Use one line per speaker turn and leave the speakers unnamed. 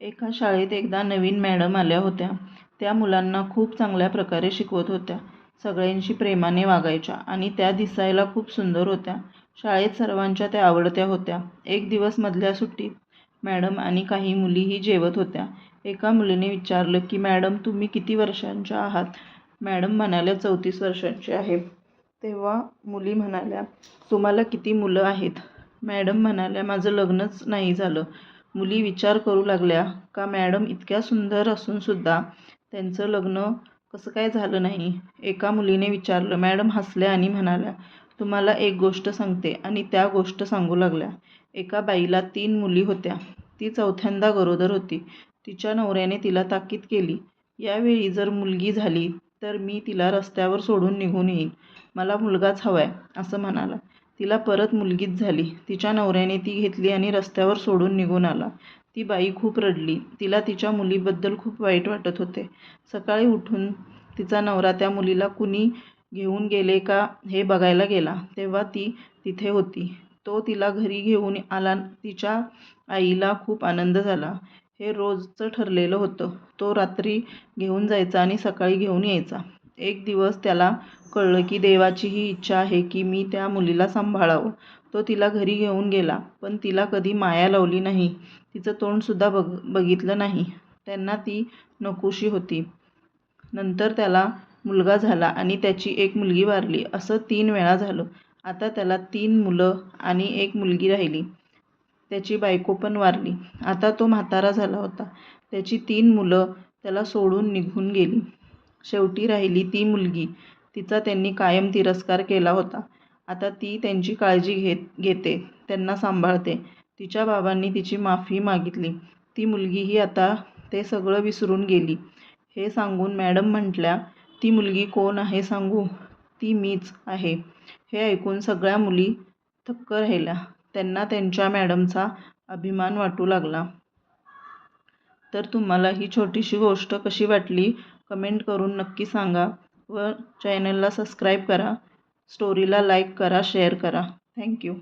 एका शाळेत एकदा नवीन मॅडम आल्या होत्या. त्या मुलांना खूप चांगल्या प्रकारे शिकवत होत्या. सगळ्यांशी प्रेमाने वागायच्या आणि त्या दिसायला खूप सुंदर होत्या. शाळेत सर्वांच्या त्या आवडत्या होत्या. एक दिवस मधल्या सुट्टीत मॅडम आणि काही मुलीही जेवत होत्या. एका मुलीने विचारलं की मॅडम तुम्ही किती वर्षांच्या आहात? मॅडम म्हणाल्या चौतीस वर्षांची आहे. तेव्हा मुली म्हणाल्या तुम्हाला किती मुलं आहेत? मॅडम म्हणाल्या माझं लग्नच नाही झालं. मुली विचार करू लागल्या का मॅडम इतक्या सुंदर असूनसुद्धा त्यांचं लग्न कसं काय झालं नाही? एका मुलीने विचारलं. मॅडम हसल्या आणि म्हणाल्या तुम्हाला एक गोष्ट सांगते आणि त्या गोष्ट सांगू लागल्या. एका बाईला तीन मुली होत्या. ती चौथ्यांदा गरोदर होती. तिच्या नवऱ्याने तिला ताकीद केली यावेळी जर मुलगी झाली तर मी तिला रस्त्यावर सोडून निघून येईन. मला मुलगाच हवा आहे असं म्हणाला. तिला परत मुलगीच झाली. तिच्या नवऱ्याने ती घेतली आणि रस्त्यावर सोडून निघून आला. ती बाई खूप रडली. तिला तिच्या मुलीबद्दल खूप वाईट वाटत होते. सकाळी उठून तिचा नवरा त्या मुलीला कुणी घेऊन गेले का हे बघायला गेला तेव्हा ती तिथे होती. तो तिला घरी घेऊन आला. तिच्या आईला खूप आनंद झाला. हे रोजचं ठरलेलं होतं. तो रात्री घेऊन जायचा आणि सकाळी घेऊन यायचा. एक दिवस त्याला कळलं की देवाची ही इच्छा आहे की मी त्या मुलीला सांभाळावं. तो तिला घरी घेऊन गेला पण तिला कधी माया लावली नाही. तिचं तोंडसुद्धा बघितलं नाही. त्यांना ती नकोशी होती. नंतर त्याला मुलगा झाला आणि त्याची एक मुलगी वारली. असं तीन वेळा झालं. आता त्याला तीन मुलं आणि एक मुलगी राहिली. त्याची बायको पण वारली. आता तो म्हातारा झाला होता. त्याची तीन मुलं त्याला सोडून निघून गेली. शेवटी राहिली ती मुलगी. तिचा त्यांनी कायम तिरस्कार केला होता. आता ती त्यांची काळजी घेत घेते. त्यांना सांभाळते. तिच्या बाबांनी तिची माफी मागितली. ती मुलगीही आता ते सगळं विसरून गेली. हे सांगून मॅडम म्हटल्या ती मुलगी कोण आहे सांगू? ती मीच आहे. हे ऐकून सगळ्या मुली थक्क राहिल्या. त्यांना त्यांच्या मॅडमचा अभिमान वाटू लागला. तर तुम्हाला ही छोटीशी गोष्ट कशी वाटली कमेंट करून नक्की सांगा व चॅनलला सबस्क्राईब करा. स्टोरीला लाईक करा शेअर करा. Thank you.